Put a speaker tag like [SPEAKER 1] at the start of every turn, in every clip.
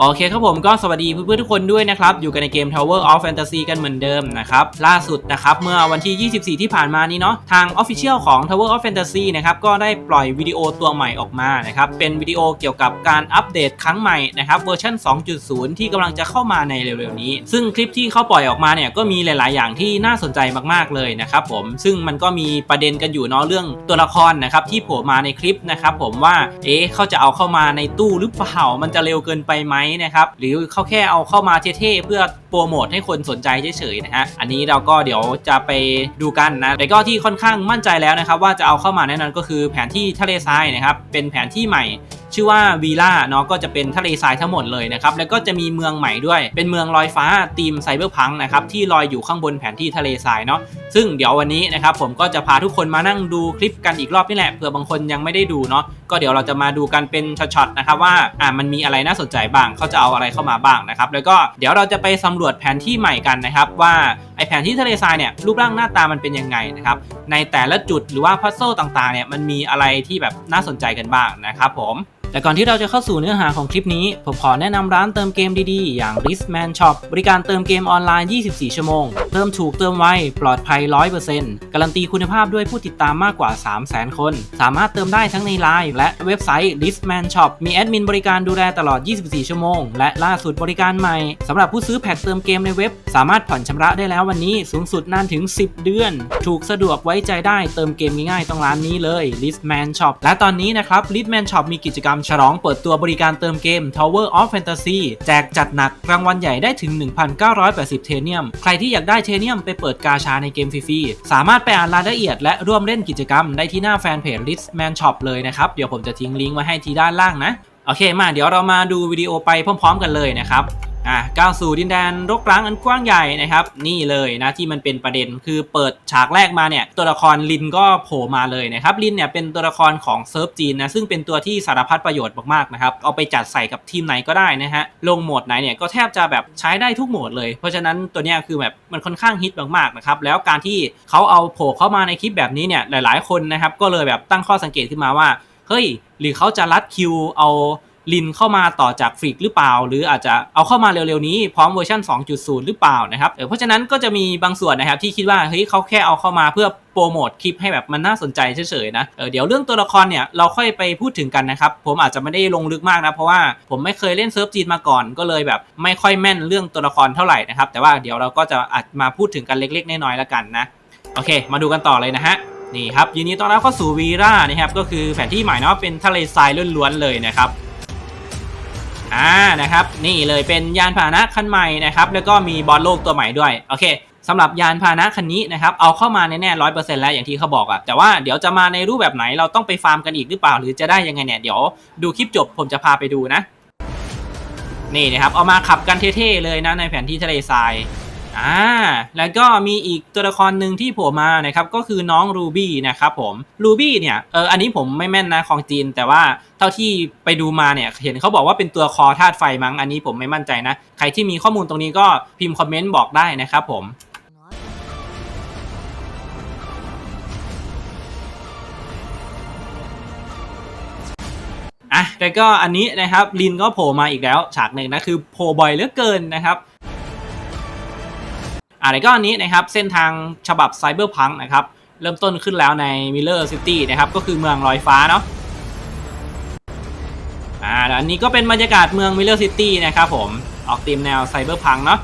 [SPEAKER 1] โอเคครับผมก็สวัสดีเพื่อนๆทุกคนด้วยนะครับ อยู่กันในเกม Tower of Fantasy กันเหมือนเดิมนะครับ ล่าสุดนะครับ เมื่อวันที่ 24 ที่ผ่านมานี้เนาะทาง Official ของ Tower of Fantasy นะครับ ก็ได้ปล่อยวิดีโอตัวใหม่ออกมานะครับ เป็นวิดีโอเกี่ยวกับการอัปเดตครั้งใหม่นะครับเวอร์ชัน2.0 ที่กำลังจะเข้ามาในเร็วๆนี้ ซึ่งคลิปที่เขาปล่อยออกมาเนี่ยก็มีหลายๆ อย่างที่น่าสนใจมากๆเลยนะครับผมซึ่งมันก็มีประเด็นกันอยู่เนาะเรื่องตัวละครนะครับที่โผล่มาในคลิปนะครับผมว่าเอ๊ะเขาจะเอาเข้ามาในตู้หรือเปล่ามันจะเร็วเกินไปไหมนะครับหรือเขาแค่เอาเข้ามาเท่ๆเพื่อโปรโมทให้คนสนใจเฉยๆนะฮะ อันนี้เราก็เดี๋ยวจะไปดูกันนะ แต่ก็ที่ค่อนข้างมั่นใจแล้วนะครับว่าจะเอาเข้ามาแน่นอนก็คือแผนที่ทะเลทรายนะครับ เป็นแผนที่ใหม่ชื่อว่าวีล่าเนาะก็จะเป็นทะเลทรายทั้งหมดเลยนะครับ แล้วก็จะมีเมืองใหม่ด้วย เป็นเมืองลอยฟ้าธีมไซเบอร์พังนะครับที่ลอยอยู่ข้างบนแผนที่ทะเลทรายเนาะซึ่งเดี๋ยววันนี้นะครับผมก็จะพาทุกคนมานั่งดูคลิปกันอีกรอบนี่แหละเผื่อบางคนยังไม่ได้ดูเนาะก็เดี๋ยวเราจะมาดูกันเป็นช็อตๆนะครับว่าอ่ามันมีอะไรน่าสนใจบ้างเขาจะเอาอะไรเข้ามาบ้างนะครับแล้วก็เดี๋ยวเราจะไปสำรวจวจแผนที่ใหม่กันนะครับว่าไอแผนที่ทะเลทรายเนี่ยรูปร่างหน้าตามันเป็นยังไงนะครับในแต่ละจุดหรือว่าพัซเซิลต่างๆเนี่ยมันมีอะไรที่แบบน่าสนใจกันบ้างนะครับผม แต่ก่อนที่เราจะเข้าสู่เนื้อหาของคลิปนี้ ผมขอแนะนำร้านเติมเกมดีๆ อย่าง r i s m a n Shop บริการเติมเกมออนไลน์ 24 ชั่วโมง เติมถูกเติมไว ปลอดภัย 100%การันตีคุณภาพด้วยผู้ติดตามมากกว่า 300,000 คน สามารถเติมได้ทั้งในไลน์และเว็บไซต์ r i s m a n Shop มีแอดมินบริการดูแลตลอด 24 ชั่วโมง และล่าสุดบริการใหม่สำหรับผู้ซื้อแพ็คเติมเกมในเว็บ สามารถผ่อนชำระได้แล้ววันนี้สูงสุดนานถึง 10 เดือน ถูกสะดวกไว้ใจได้เติมเกมง่ายๆต้องร้านนี้เลย r i s m a n Shop และตอนนี้นะครับ r i s m a n Shop มีกิจกรรมฉลองเปิดตัวบริการเติมเกม Tower of Fantasy แจกจัดหนักรางวัลใหญ่ได้ถึง 1,980 เทเนียม ใครที่อยากได้เทเนียมไปเปิดกาชาในเกมฟรีๆ สามารถไปอ่านรายละเอียดและร่วมเล่นกิจกรรมได้ที่หน้าแฟนเพจ Listman Shop เลยนะครับ เดี๋ยวผมจะทิ้งลิงก์ไว้ให้ที่ด้านล่างนะ โอเคมาเดี๋ยวเรามาดูวิดีโอไปพร้อมๆ กันเลยนะครับ อะก้าวสู่ดินแดนรกร้างอันกว้างใหญ่นะครับ นี่เลยนะที่มันเป็นประเด็นคือเปิดฉากแรกมาเนี่ยตัวละครลินก็โผล่มาเลยนะครับลินเนี่ยเป็นตัวละครของเซิร์ฟจีนนะซึ่งเป็นตัวที่สารพัดประโยชน์มากๆนะครับเอาไปจัดใส่กับทีมไหนก็ได้นะฮะลงโหมดไหนเนี่ยก็แทบจะแบบใช้ได้ทุกโหมดเลย เพราะฉะนั้นตัวเนี้ยคือแบบมันค่อนข้างฮิตมากๆนะครับแล้วการที่เขาเอาโผล่เข้ามาในคลิปแบบนี้เนี่ยหลาย ๆคนนะครับก็เลยแบบตั้งข้อสังเกตขึ้นมาว่าเฮ้ยหรือเขาจะรัดคิวเอา ลินเข้ามาต่อจากฟรีกหรือเปล่า หรืออาจจะเอาเข้ามาเร็วๆนี้พร้อมเวอร์ชัน2.0 หรือเปล่านะครับเออเพราะฉะนั้นก็จะมีบางส่วนนะครับที่คิดว่าเฮ้ยเขาแค่เอาเข้ามาเพื่อโปรโมทคลิปให้แบบมันน่าสนใจเฉยๆนะเออเดี๋ยวเรื่องตัวละครเนี่ยเราค่อยไปพูดถึงกันนะครับ ผมอาจจะไม่ได้ลงลึกมากนะ เพราะว่าผมไม่เคยเล่นเซิร์ฟจีนมาก่อน ก็เลยแบบไม่ค่อยแม่นเรื่องตัวละครเท่าไหร่นะครับ แต่ว่าเดี๋ยวเราก็จะอาจมาพูดถึงกันเล็กๆน้อยๆแล้วกันนะ โอเค มาดูกันต่อเลยนะฮะนี่ครับยินดีต้อนรับเข้าสู่วีร่านะครับก็คือแผนที่ใหม่เนาะเป็นทะเลทรายล้วนๆเลยนะครับ อ่านะครับนี่เลยเป็นยานพาหนะคันใหม่นะครับแล้วก็มีบอลโลกตัวใหม่ด้วยโอเคสำหรับยานพาหนะคันนี้นะครับเอาเข้ามาแน่ๆร้อยเปอร์เซ็นต์แล้วอย่างที่เขาบอกอะแต่ว่าเดี๋ยวจะมาในรูปแบบไหนเราต้องไปฟาร์มกันอีกหรือเปล่า หรือจะได้ยังไงเนี่ยเดี๋ยวดูคลิปจบผมจะพาไปดูนะ นี่นะครับเอามาขับกันเท่ๆเลยนะในแผนที่ทะเลทราย อ่าแล้วก็มีอีกตัวละครหนึ่งที่โผล่มานะครับก็คือน้องรูบี้นะครับผมรูบี้เนี่ยเอออันนี้ผมไม่แม่นนะของจีน แต่ว่าเท่าที่ไปดูมาเนี่ยเห็นเขาบอกว่าเป็นตัวคอธาตุไฟมั้งอันนี้ผมไม่มั่นใจนะ ใครที่มีข้อมูลตรงนี้ก็พิมพ์คอมเมนต์บอกได้นะครับผมอะแล้วก็อันนี้นะครับลินก็โผล่มาอีกแล้วฉากหนึ่งนะคือโผล่บ่อยเหลือเกินนะครับ อะแล้วก็อันนี้นะครับเส้นทางฉบับไซเบอร์พังนะครับเริ่มต้นขึ้นแล้วในมิลเลอร์ซิตี้นะครับก็คือเมืองลอยฟ้าเนาะอ่าอันนี้ก็เป็นบรรยากาศเมืองมิลเลอร์ซิตี้นะครับผมออกธีมแนวไซเบอร์พังเนาะ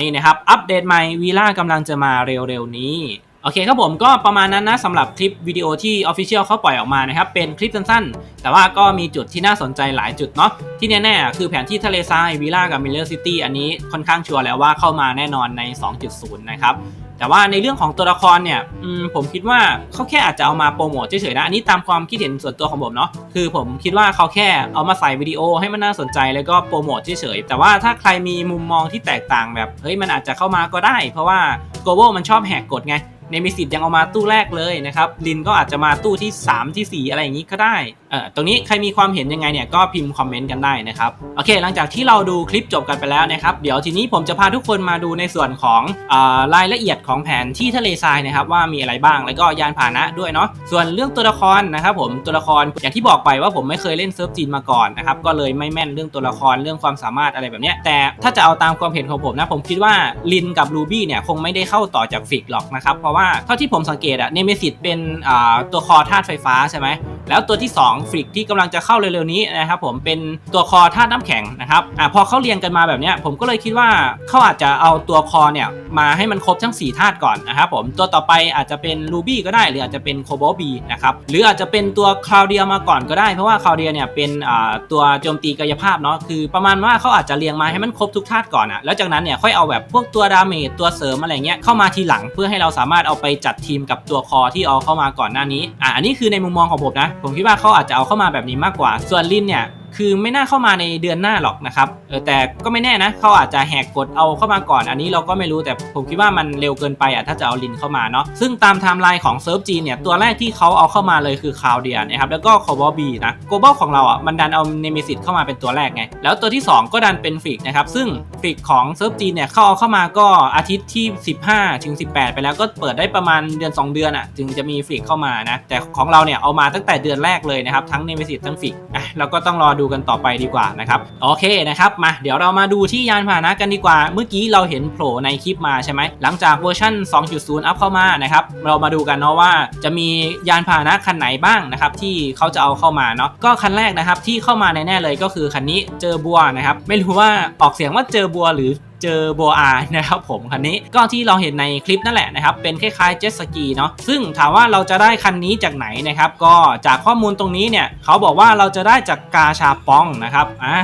[SPEAKER 1] นี่นะครับ อัปเดตใหม่วีล่ากำลังจะมาเร็วๆนี้ โอเคครับผมก็ประมาณนั้นนะสำหรับคลิปวิดีโอที่ Official เขาปล่อยออกมานะครับ เป็นคลิปสั้นๆ แต่ว่าก็มีจุดที่น่าสนใจหลายจุดเนาะที่แน่ๆ คือแผนที่ทะเลทรายวิลล่ากับมิลเลอร์ซิตี้อันนี้ค่อนข้างชัวร์แล้วว่าเข้ามาแน่นอนใน 2.0 นะครับ แต่ว่าในเรื่องของตัวละครเนี่ยมผมคิดว่าเขาแค่อาจจะเอามาโปรโมทเฉยๆนะ อันนี้ตามความคิดเห็นส่วนตัวของผมเนาะคือผมคิดว่าเขาแค่เอามาใส่วิดีโอให้มันน่าสนใจแล้วก็โปรโมทเฉยๆแต่ว่าถ้าใครมีมุมมองที่แตกต่างแบบเฮ้ยมันอาจจะเข้ามาก็ได้ เพราะว่าโกโบมันชอบแหกกฎไง ในมิสิตยังเอามาตู้แรกเลยนะครับลินก็อาจจะมาตู้ที่ 3 ที่ 4 อะไรอย่างนี้ก็ได้ เออตรงนี้ใครมีความเห็นยังไงเนี่ยก็พิมพ์คอมเมนต์กันได้นะครับโอเค หลังจากที่เราดูคลิปจบกันไปแล้วนะครับเดี๋ยวทีนี้ผมจะพาทุกคนมาดูในส่วนของอารายละเอียดของแผนที่ทะเลทรายนะครับว่ามีอะไรบ้างแล้วก็ยานพาหนะด้วยเนาะส่วนเรื่องตัวละครนะครับผมตัวละครอย่างที่บอกไปว่าผมไม่เคยเล่นเซิร์ฟจีนมาก่อนนะครับก็เลยไม่แม่นเรื่องตัวละครเรื่องความสามารถอะไรแบบเนี้ยแต่ถ้าจะเอาตามความเห็นของผมนะผมคิดว่าลินกับรูบี้เนี่ยคงไม่ได้เข้าต่อจากฟิกหรอกนะครับเพราะว่าเท่าที่ผมสังเกตอะเนเมซิสเป็นอ่าตัวคอธาตุไฟฟ้าใช่ไหมแล้วตัวที่ 2ฟิกที่กำลังจะเข้าเร็วๆนี้นะครับผมเป็นตัวคอธาตุน้ำแข็งนะครับอ่าพอเขาเรียงกันมาแบบนี้ผมก็เลยคิดว่าเขาอาจจะเอาตัวคอเนี่ยมาให้มันครบทั้ง 4 ธาตุก่อนนะครับผมตัวต่อไปอาจจะเป็นรูบี้ก็ได้ หรืออาจจะเป็นโคโบบีนะครับหรืออาจจะเป็นตัวคลาวเดียมาก่อนก็ได้ เพราะว่าคลาวเดียเนี่ยเป็นอ่าตัวโจมตีกายภาพเนาะคือประมาณว่าเขาอาจจะเรียงมาให้มันครบทุกธาตุก่อนอะแล้วจากนั้นเนี่ยค่อยเอาแบบพวกตัวดาเมจตัวเสริมอะไรเงี้ยเข้ามาทีหลังเพื่อให้เราสามารถเอาไปจัดทีมกับตัวคอที่เอาเข้ามาก่อนหน้านี้อะอันนี้คือในมุมมองของผมนะผมคิดว่าเขาอาจจะเอาเข้ามาแบบนี้มากกว่า ส่วนลินเนี่ย คือไม่น่าเข้ามาในเดือนหน้าหรอกนะครับเออแต่ก็ไม่แน่นะเขาอาจจะแหกกฎเอาเข้ามาก่อน อันนี้เราก็ไม่รู้แต่ผมคิดว่ามันเร็วเกินไปอะถ้าจะเอาลินเข้ามาเนาะซึ่งตามไทม์ไลน์ของเซิร์ฟจีนเนี่ยตัวแรกที่เขาเอาเข้ามาเลยคือคาวเดียนะครับแล้วก็คอบอบีนะโกลบอลของเราอะมันดันเอาเนมิสิตเข้ามาเป็นตัวแรกไงแล้วตัวที่ 2 ก็ดันเป็นฟิกนะครับซึ่งฟิกของเซิร์ฟจีนเนี่ยเขาเอาเข้ามาก็อาทิตย์ที่ 15ถึง18 ไปแล้วก็เปิดได้ประมาณเดือน 2 เดือนอะถึงจะมีฟิกเข้ามานะแต่ของเราเนี่ยเอามาตั้งแต่เดือนแรกเลยนะครับทั้งเนมิสิตทั้งฟิกอะเราก็ต้องรอดูกันต่อไปดีกว่านะครับโอเคนะครับมาเดี๋ยวเรามาดูที่ยานพาหนะกันดีกว่า เมื่อกี้เราเห็นโผล่ในคลิปมาใช่ไหมหลังจากเวอร์ชัน2.0 อัพเข้ามานะครับเรามาดูกันเนาะว่าจะมียานพาหนะคันไหนบ้างนะครับที่เขาจะเอาเข้ามาเนาะก็คันแรกนะครับที่เข้ามาแน่ๆเลยก็คือคันนี้เจอบัวนะครับไม่รู้ว่าออกเสียงว่าเจอบัวหรือ เจอโบอานะครับผมคันนี้ก็ที่เราเห็นในคลิปนั่นแหละนะครับเป็นคล้ายๆเจ็ตสกีเนาะซึ่งถามว่าเราจะได้คันนี้จากไหนนะครับก็จากข้อมูลตรงนี้เนี่ยเขาบอกว่าเราจะได้จากกาชาปองนะครับอ่า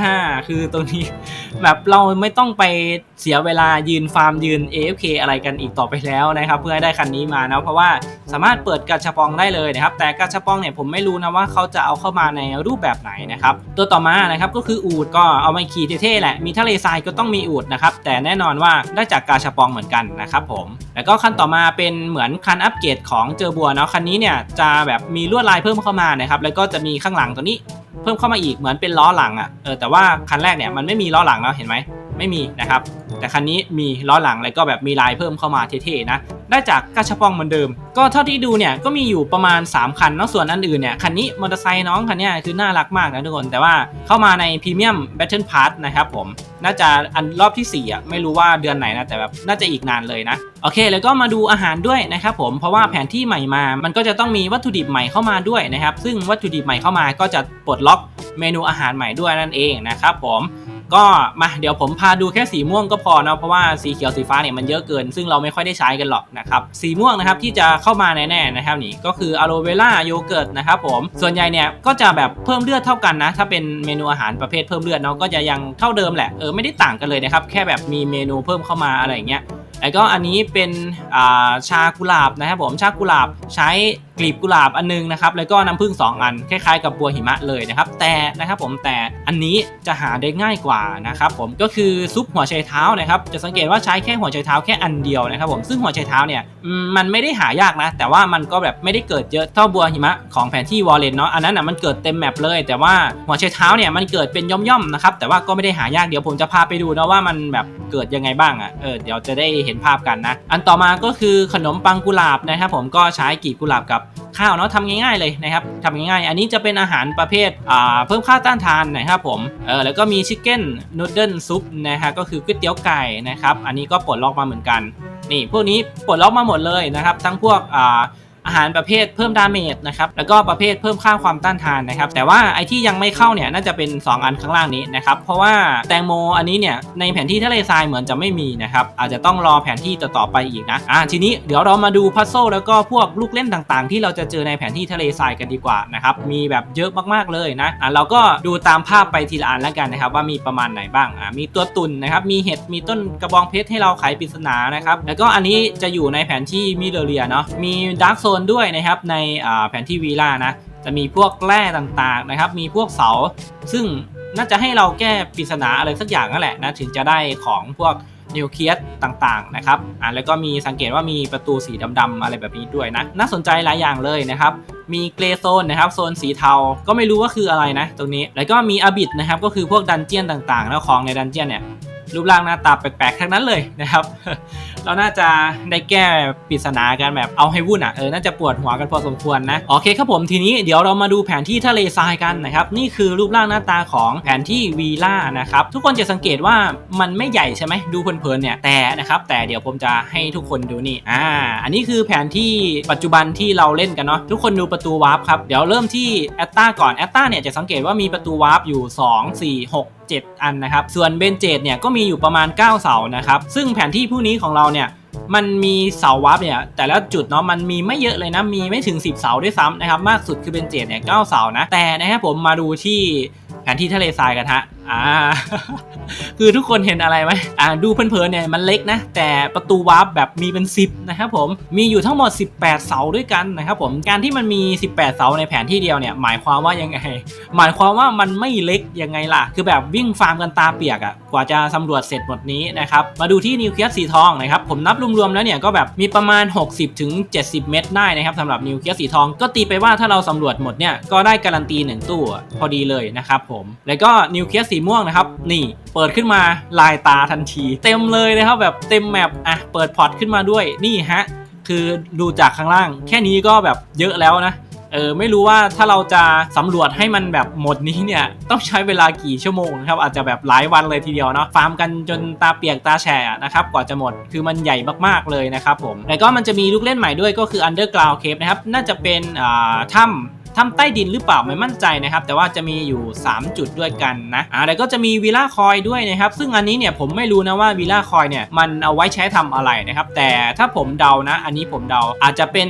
[SPEAKER 1] คือตรงนี้แบบเราไม่ต้องไปเสียเวลายืนฟาร์มยืน AFK อะไรกันอีกต่อไปแล้วนะครับเพื่อให้ได้คันนี้มานะเพราะว่าสามารถเปิดกาชาปองได้เลยนะครับแต่กาชาปองเนี่ยผมไม่รู้นะว่าเขาจะเอาเข้ามาในรูปแบบไหนนะครับตัวต่อมานะครับก็คืออูดก็เอามาขี่เท่ๆแหละมีทะเลทรายก็ต้องมีอูดนะครับแต่แน่นอนว่าได้จากกาชาปองเหมือนกันนะครับผมแล้วก็คันต่อมาเป็นเหมือนคันอัปเกรดของเจอบัวเนาะคันนี้เนี่ยจะแบบมีลวดลายเพิ่มเข้ามานะครับแล้วก็จะมีข้างหลังตัวนี้เพิ่มเข้ามาอีกเหมือนเป็นล้อหลังอะ่ะเออแต่ว่าคันแรกเนี่ยมันไม่มีล้อหลังเนาะเห็นไหม ไม่มีนะครับ แต่คันนี้มีล้อหลังแล้วก็แบบมีลายเพิ่มเข้ามาเท่ๆนะ ได้จากกาชาปองเหมือนเดิม ก็เท่าที่ดูเนี่ยก็มีอยู่ประมาณ 3 คันเนาะส่วนอันอื่นเนี่ยคันนี้มอเตอร์ไซค์น้องคันเนี้ยคือน่ารักมากนะทุกคนแต่ว่าเข้ามาในพรีเมียมแบทเทิลพาร์ทนะครับผมน่าจะอันรอบที่4อะไม่รู้ว่าเดือนไหนนะแต่แบบน่าจะอีกนานเลยนะโอเค แล้วก็มาดูอาหารด้วยนะครับผมเพราะว่าแผนที่ใหม่มา มันก็จะต้องมีวัตถุดิบใหม่เข้ามาด้วยนะครับ ซึ่งวัตถุดิบใหม่เข้ามาก็จะปลดล็อกเมนูอาหารใหม่ด้วยนั่นเองนะครับผม ก็มาเดี๋ยวผมพาดูแค่สีม่วงก็พอเนาะเพราะว่าสีเขียวสีฟ้าเนี่ยมันเยอะเกิน ซึ่งเราไม่ค่อยได้ใช้กันหรอกนะครับสีม่วงนะครับที่จะเข้ามาแน่ๆนะครับนี่ก็คืออะโลเวล่าโยเกิร์ตนะครับผมส่วนใหญ่เนี่ยก็จะแบบเพิ่มเลือดเท่ากันนะ ถ้าเป็นเมนูอาหารประเภทเพิ่มเลือดเนาะก็จะยังเท่าเดิมแหละเออไม่ได้ต่างกันเลยนะครับแค่แบบมีเมนูเพิ่มเข้ามาอะไรอย่างเงี้ยแล้วก็อันนี้เป็นชากุหลาบนะครับผมชากุหลาบใช้ กลีบกุหลาบอันนึงนะครับแล้วก็น้ำผึ้ง2 อันคล้ายๆกับบัวหิมะเลยนะครับแต่นะครับผมแต่อันนี้จะหาได้ง่ายกว่านะครับผมก็คือซุปหัวไชเท้านะครับจะสังเกตว่าใช้แค่หัวไชเท้าแค่อันเดียวนะครับผมซึ่งหัวไชเท้าเนี่ยมันไม่ได้หายากนะแต่ว่ามันก็แบบไม่ได้เกิดเยอะเท่าบัวหิมะของแผนที่วอลเลนเนาะอันนั้นอะมันเกิดเต็มแมปเลย แต่ว่าหัวไชเท้าเนี่ยมันเกิดเป็นย่อมๆนะครับแต่ว่าก็ไม่ได้หายากเดี๋ยวผมจะพาไปดูนะว่ามันแบบเกิดยังไงบ้างอะเออเดี๋ยวจะได้เห็นภาพกันนะอันต่อมาก็คือขนมปังกุหลาบนะครับผมก็ใช้กีบกุหลาบกับข้าวเนาะทำง่าย ๆเลยนะครับทำง่ายๆ อันนี้จะเป็นอาหารประเภทเพิ่มค่าต้านทานนะครับผมเออแล้วก็มีชิคเก้นนูดเดิลซุปนะฮะก็คือก๋วยเตี๋ยวไก่นะครับ อันนี้ก็ปลดล็อกมาเหมือนกัน นี่พวกนี้ปลดล็อกมาหมดเลยนะครับ ทั้งพวกอ่า อาหารประเภทเพิ่มดาเมจนะครับแล้วก็ประเภทเพิ่มค่าความต้านทานนะครับแต่ว่าไอที่ยังไม่เข้าเนี่ยน่าจะเป็น 2 อันข้างล่างนี้นะครับเพราะว่าแตงโมอันนี้เนี่ยในแผนที่ทะเลทรายเหมือนจะไม่มีนะครับอาจจะต้องรอแผนที่ต่อๆไปอีกนะอ่าทีนี้เดี๋ยวเรามาดูพัซโซแล้วก็พวกลูกเล่นต่างๆ ที่เราจะเจอในแผนที่ทะเลทรายกันดีกว่านะครับมีแบบเยอะมากๆเลยนะอ่าเราก็ดูตามภาพไปทีละอันแล้วกันนะครับว่ามีประมาณไหนบ้างอ่ามีตัวตุ่นนะครับมีเห็ดมีต้นกระบองเพชรให้เราไขปริศนานะครับแล้วก็อันนี้จะอยู่ในแผนที่มิเดเรียเนาะมีดาร์กโซนด้วยนะครับในแผนที่วีล่านะจะมีพวกแร่ต่างๆนะครับ มีพวกเสา ซึ่งน่าจะให้เราแก้ปริศนาอะไรสักอย่างนั่นแหละนะถึงจะได้ของพวกนิวเคลียสต่างๆนะครับอ่าแล้วก็มีสังเกตว่ามีประตูสีดำๆอะไรแบบนี้ด้วยนะ น่าสนใจหลายอย่างเลยนะครับ มีเกรโซนนะครับโซนสีเทา ก็ไม่รู้ว่าคืออะไรนะ ตรงนี้ แล้วก็มีอบิดนะครับ ก็คือพวกดันเจียนต่างๆ แล้วของในดันเจียนเนี่ยรูปร่างหน้าตาแปลกๆ ทั้งนั้นเลยนะครับ เราน่าจะได้แก้ปริศนากันแบบเอาให้วุ่นอะเออน่าจะปวดหัวกันพอสมควรนะโอเคครับผมทีนี้เดี๋ยวเรามาดูแผนที่ทะเลทรายกันนะครับนี่คือรูปร่างหน้าตาของแผนที่วีล่านะครับทุกคนจะสังเกตว่ามันไม่ใหญ่ใช่ไหมดูเพลินๆเนี่ยแต่นะครับแต่เดี๋ยวผมจะให้ทุกคนดูนี่อ่าอันนี้คือแผนที่ปัจจุบันที่เราเล่นกันเนาะทุกคนดูประตูวาร์ปครับเดี๋ยวเริ่มที่แอตตาก่อนแอตตาเนี่ยจะสังเกตว่ามีประตูวาร์ปอยู่ 2 4 6 7 อันนะครับส่วนเบนเจตเนี่ยก็มีอยู่ประมาณ 9 เสานะครับซึ่งแผนที่ผู้นี้ของเราเนี่ยมันมีเสาวาร์ปเนี่ยแต่ละจุดเนาะมันมีไม่เยอะเลยนะมีไม่ถึง 10 เสาด้วยซ้ำนะครับมากสุดคือเป็นเจ็ดเนี่ย9เสานะแต่นะครับผมมาดูที่ แผนที่ทะเลทรายกันฮะอ่าคือทุกคนเห็นอะไรไหมอ่าดูเพลินๆเนี่ยมันเล็กนะ แต่ประตูวาร์ปแบบมีเป็น 10 นะครับผมมีอยู่ทั้งหมด 18 เสาด้วยกันนะครับผมการที่มันมี 18 เสาในแผนที่เดียวเนี่ยหมายความว่ายังไง หมายความว่ามันไม่เล็กยังไงล่ะ คือแบบวิ่งฟาร์มกันตาเปียกอะ่ะกว่าจะสำรวจเสร็จหมดนี้นะครับมาดูที่นิวเคลียสสีทองนะครับผมนับรวมๆแล้วเนี่ยก็แบบมีประมาณ 60ถึง70เม็ดได้นะครับสำหรับนิวเคลียสสีทองก็ตีไปว่าถ้าเราสำรวจหมดเนี่ยก็ได้การันตี1ตู้พอดีเลยนะครับผมแล้วก็นิวเคลียสสีม่วงนะครับ นี่เปิดขึ้นมาลายตาทันที เต็มเลยนะครับแบบเต็มแมปอะเปิดพอร์ตขึ้นมาด้วยนี่ฮะคือดูจากข้างล่าง แค่นี้ก็แบบเยอะแล้วนะเออไม่รู้ว่าถ้าเราจะสำรวจให้มันแบบหมดนี้เนี่ย ต้องใช้เวลากี่ชั่วโมงนะครับ อาจจะแบบหลายวันเลยทีเดียวเนาะฟาร์มกันจนตาเปียกตาแฉะนะครับกว่าจะหมดคือมันใหญ่มากๆเลยนะครับผมแล้วก็มันจะมีลูกเล่นใหม่ด้วยก็คือ Underground Cave นะครับ น่าจะเป็นอ่าถ้ำ ถ้ำใต้ดินหรือเปล่าไม่มั่นใจนะครับ แต่ว่าจะมีอยู่ 3 จุดด้วยกันนะอ่าแล้วก็จะมีวิลล่าคอยด้วยนะครับ ซึ่งอันนี้เนี่ยผมไม่รู้นะว่าวิลล่าคอยเนี่ยมันเอาไว้ใช้ทำอะไรนะครับ แต่ถ้าผมเดานะ อันนี้ผมเดาอาจจะเป็น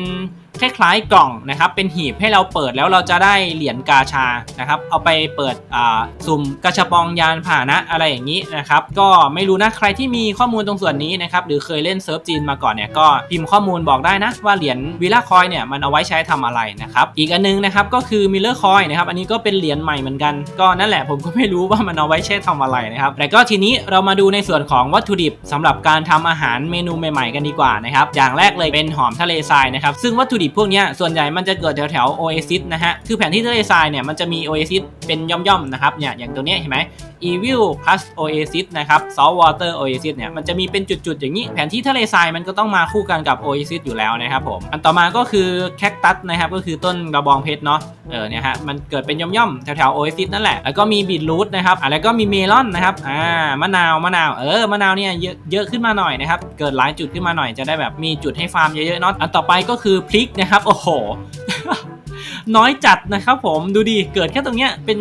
[SPEAKER 1] คล้ายๆกล่องนะครับเป็นหีบให้เราเปิดแล้วเราจะได้เหรียญกาชานะครับเอาไปเปิดอ่าสุ่มกระชบปองยานผ่าหนะอะไรอย่างนี้นะครับก็ไม่รู้นะใครที่มีข้อมูลตรงส่วนนี้นะครับหรือเคยเล่นเซิร์ฟจีนมาก่อนเนี่ยก็พิมพ์ข้อมูลบอกได้นะว่าเหรียญวิลล่าคอยเนี่ยมันเอาไว้ใช้ทำอะไรนะครับอีกอันนึงนะครับก็คือมิลเลอร์คอยนะครับอันนี้ก็เป็นเหรียญใหม่เหมือนกัน ก็นั่นแหละผมก็ไม่รู้ว่ามันเอาไว้ใช้ทำอะไรนะครับแต่ก็ทีนี้เรามาดูในส่วนของวัตถุดิบสำหรับการทำอาหารเมนูใหม่ ๆ กันดีกว่านะครับอย่างแรกเลยเป็นหอมทะเลทรายนะครับซึ่งวัตถุดิบพวกนี้ส่วนใหญ่มันจะเกิดแถวแถวโอเอซิสนะฮะ คือแผนที่ทะเลทรายเนี่ยมันจะมีโอเอซิสเป็นย่อมๆนะครับเนี่ยอย่างตัวนี้เห็นไหม Evil Plus Oasis นะครับ Salt Water Oasis เนี่ยมันจะมีเป็นจุดๆ อย่างนี้ แผนที่ทะเลทรายมันก็ต้องมาคู่กันกับ Oasis อยู่แล้วนะครับผม อันต่อมาก็คือแคคตัสนะครับก็คือต้นกระบองเพชรเนาะเออเนี่ยฮะมันเกิดเป็นย่อมๆ แถวๆ Oasis นั่นแหละ แล้วก็มีบีทรูทนะครับอะแล้วก็มีเมลอนนะครับอ่ามะนาวมะนาวเออมะนาวเนี่ยเยอะเยอะขึ้นมาหน่อยนะครับเกิดหลายจุดขึ้นมาหน่อยจะได้แบบมีจุดให้ฟาร์มเยอะๆเนาะอันต่อไปก็คือพริกนะครับ โอ้โห น้อยจัดนะครับผมดูดิเกิดแค่ตรงเนี้ยเป็น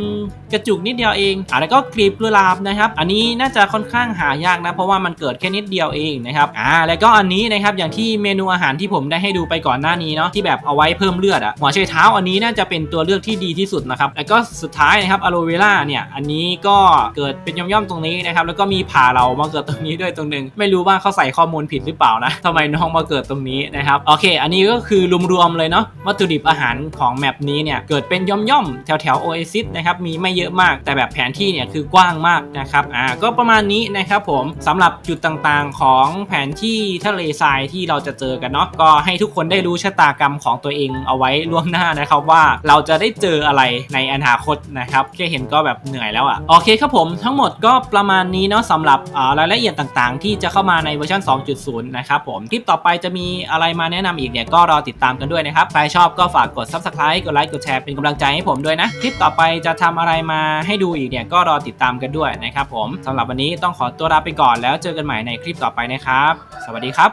[SPEAKER 1] กระจุกนิดเดียวเองอะแล้วก็กลีบกุหลาบนะครับ อันนี้น่าจะค่อนข้างหายากนะ เพราะว่ามันเกิดแค่นิดเดียวเองนะครับอ่าแล้วก็อันนี้นะครับอย่างที่เมนูอาหารที่ผมได้ให้ดูไปก่อนหน้านี้เนาะที่แบบเอาไว้เพิ่มเลือดอะหัวไชเท้าอันนี้น่าจะเป็นตัวเลือกที่ดีที่สุดนะครับแล้วก็สุดท้ายนะครับอะโลเวล่าเนี่ยอันนี้ก็เกิดเป็นย่อมๆตรงนี้นะครับแล้วก็มีผ่าเรามาเกิดตรงนี้ด้วยตรงหนึงไม่รู้ว่าเขาใส่ข้อมูลผิดหรือเปล่านะทำไมน้องมาเกิดตรงนี้นะครับโอเค อันนี้ก็คือรวมๆเลยเนาะวัตถุดิบอาหารของแมปนี้เนี่ยเกิดเป็นย่อมๆแถวๆโอเอซิสนะครับมีไม่เยอะมาก แต่แบบแผนที่เนี่ยคือกว้างมากนะครับอ่าก็ประมาณนี้นะครับผมสำหรับจุดต่างๆของแผนที่ทะเลทรายที่เราจะเจอกันเนาะก็ให้ทุกคนได้รู้ชะตากรรมของตัวเองเอาไว้ล่วงหน้านะครับว่าเราจะได้เจออะไรในอนาคตนะครับแค่เห็นก็แบบเหนื่อยแล้วอะ่ะโอเคครับผมทั้งหมดก็ประมาณนี้เนาะสำหรับรายละเอียดต่างๆ ที่จะเข้ามาในเวอร์ชัน2.0 นะครับผมคลิปต่อไปจะมีอะไรมาแนะนำอีกเนี่ยก็รอติดตามกันด้วยนะครับใครชอบก็ฝากกด subscribe กดไลค์กดแชร์เป็นกำลังใจให้ผมด้วยนะ คลิปต่อไปจะทำอะไรมาให้ดูอีกเนี่ยก็รอติดตามกันด้วยนะครับผมสำหรับวันนี้ต้องขอตัวลาไปก่อนแล้วเจอกันใหม่ในคลิปต่อไปนะครับ สวัสดีครับ